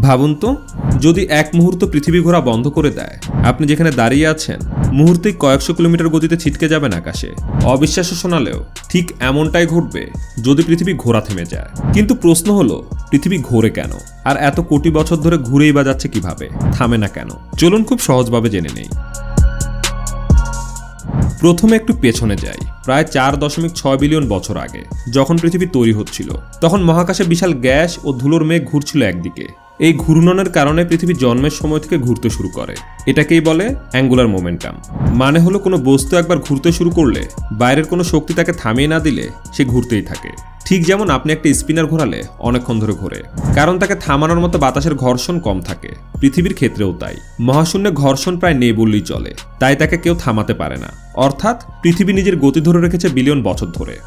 ভাবুন তো, যদি এক মুহূর্ত পৃথিবী ঘোরা বন্ধ করে দেয়, আপনি যেখানে দাঁড়িয়ে আছেন মুহূর্তেই কয়েকশো কিলোমিটার গতিতে ছিটকে যাবেন আকাশে। অবিশ্বাস্য শোনালেও ঠিক এমনটাই ঘটবে যদি পৃথিবী ঘোরা থেমে যায়। কিন্তু প্রশ্ন হলো, পৃথিবী ঘোরে কেন? আর এত কোটি বছর ধরে ঘুরেই বা যাচ্ছে কীভাবে? থামে না কেন? চলুন খুব সহজভাবে জেনে নেই। প্রথমে একটু পেছনে যাই। প্রায় চার দশমিক ছয় বিলিয়ন বছর আগে, যখন পৃথিবী তৈরি হচ্ছিল। তখন মহাকাশে বিশাল গ্যাস ও ধুলোর মেঘ ঘুরছিল একদিকে। এই ঘূর্ণনের কারণে পৃথিবী জন্মের সময় থেকে ঘুরতে শুরু করে। এটাকেই বলে অ্যাঙ্গুলার মোমেন্টাম। মানে হলো কোনো বস্তু একবার ঘুরতে শুরু করলে, বাইরের কোনো শক্তি তাকে থামিয়ে না দিলে সে ঘুরতেই থাকে। ঠিক যেমন আপনি একটা স্পিনার ঘোরালে অনেকক্ষণ ধরে ঘোরে। কারণ তাকে থামানোর মতো বাতাসের ঘর্ষণ কম থাকে। পৃথিবীর ক্ষেত্রেও তাই। মহাশূন্যে ঘর্ষণ প্রায় নেই বললেই চলে। তাই তাকে কেউ থামাতে পারে না। অর্থাৎ পৃথিবী নিজের গতি ধরে রেখেছে বিলিয়ন বছর ধরে।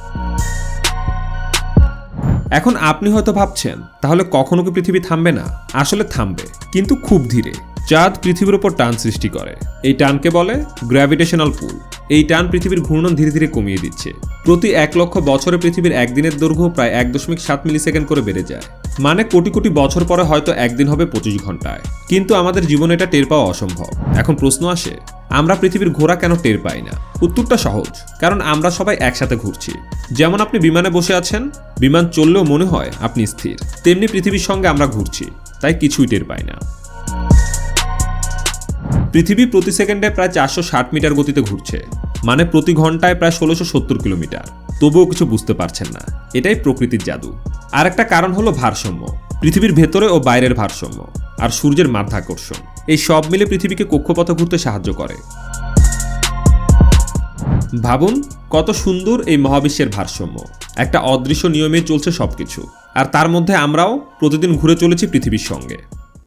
এখন আপনি হয়তো ভাবছেন, তাহলে কখনো কি পৃথিবী থামবে না? আসলে থামবে, কিন্তু খুব ধীরে। চাঁদ পৃথিবীর উপর টান সৃষ্টি করে। এই টানকে বলে গ্র্যাভিটেশনাল পুল এই টান পৃথিবীর ঘূর্ণন ধীরে ধীরে কমিয়ে দিচ্ছে। প্রতি এক লক্ষ বছরে পৃথিবীর একদিনের দৈর্ঘ্য প্রায় এক দশমিক সাত মিলি সেকেন্ড করে বেড়ে যায়। মানে কোটি কোটি বছর পরে হয়তো একদিন হবে পঁচিশ ঘন্টায়। কিন্তু আমাদের জীবনে এটা টের পাওয়া অসম্ভব। এখন প্রশ্ন আসে, আমরা পৃথিবীর ঘোরা কেন টের পাই না? উত্তরটা সহজ, কারণ আমরা সবাই একসাথে ঘুরছি। যেমন আপনি বিমানে বসে আছেন, বিমান চললেও মনে হয় আপনি স্থির। তেমনি পৃথিবীর সঙ্গে আমরা ঘুরছি, তাই কিছুই টের পাই না। পৃথিবী প্রতি সেকেন্ডে প্রায় চারশো ষাট মিটার গতিতে ঘুরছে। মানে প্রতি ঘন্টায় প্রায় ষোলোশো সত্তর কিলোমিটার। তবুও কিছু বুঝতে পারছেন না। এটাই প্রকৃতির জাদু। আর একটা কারণ হলো ভারসাম্য। পৃথিবীর ভেতরে ও বাইরের ভারসাম্য। আর সূর্যের মাধ্যাকর্ষণ। এই সব মিলে পৃথিবীকে কক্ষপথে ঘুরতে সাহায্য করে। ভাবুন, কত সুন্দর এই মহাবিশ্বের ভারসাম্য। একটা অদৃশ্য নিয়মে চলছে সবকিছু। আর তার মধ্যে আমরাও প্রতিদিন ঘুরে চলেছি পৃথিবীর সঙ্গে।